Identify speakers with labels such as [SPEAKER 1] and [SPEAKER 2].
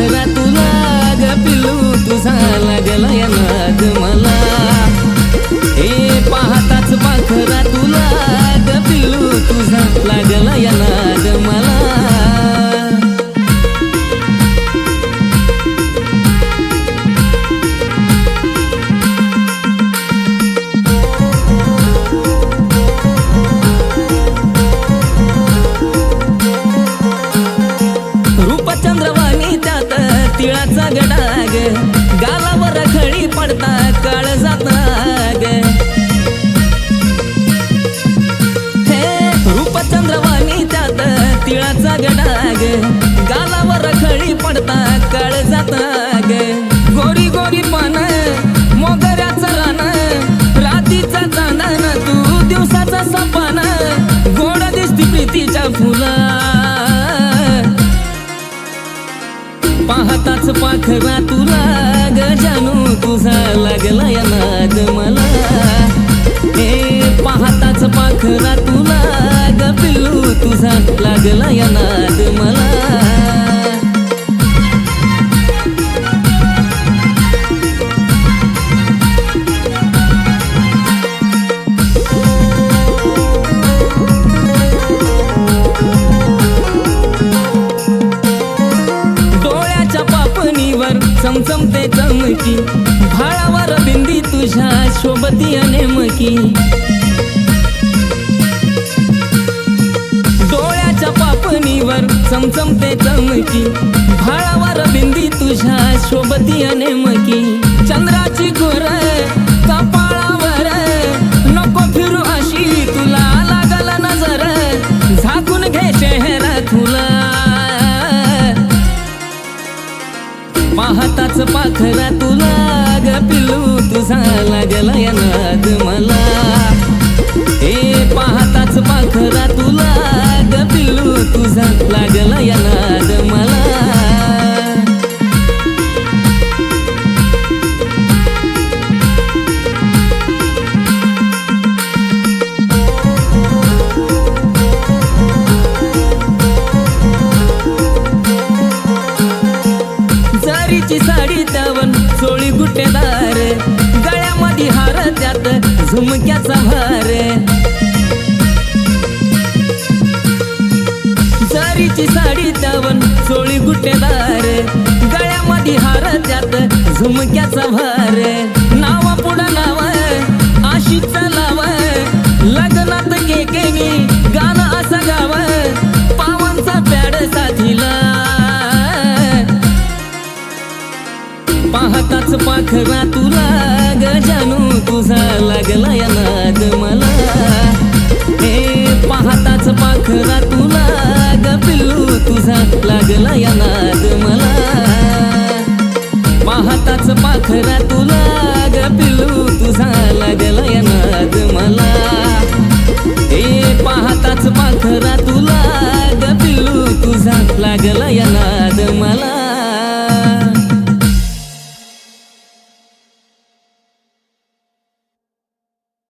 [SPEAKER 1] पाहताच तुला ग पिलू तुझा लागला या नाद मला. हे पाहताच पाखरा तुला ग पिलू तुझा लागला या डाग गालावर खळी पडता काळ जाताग हे रूपचंद्रवाणी त्यात तिळाचा गडाग. खरा तुला ग जानू तुझा लागला या नाद मला. हे पाहताच पाखरा तुला ग पिल्लू तुझा लागला या नाद मला. भाळावर बिंदी तुझ्या सोबती नेमकी. डोळ्याच्या पापणीवर चमचमते चमकी. भाळावर बिंदी तुझ्या सोबती नेमकी. चंद्राची घोर कपाळावर नको फिरू अशी तुला लागला नजर. झाकून घे चेहरा तुला. पाहताच पाखरा तू लागला या नाद मला जरीची साडी त्यावर चोळी गुटेदार गळ्यामध्ये हार त्यात झुमक्याचा भार. साडी त्यावर चोळी गुटेदार गळ्यामध्ये हार त्यात झुमक्याचा भार नावा पुढा नाव आशीच लाव लग्नात केकेनी गाणं असं गाव. पावांचा पॅड साथीला पाहताच पाखरा तुला गजानू तुझा लागला या இதெல்லாம்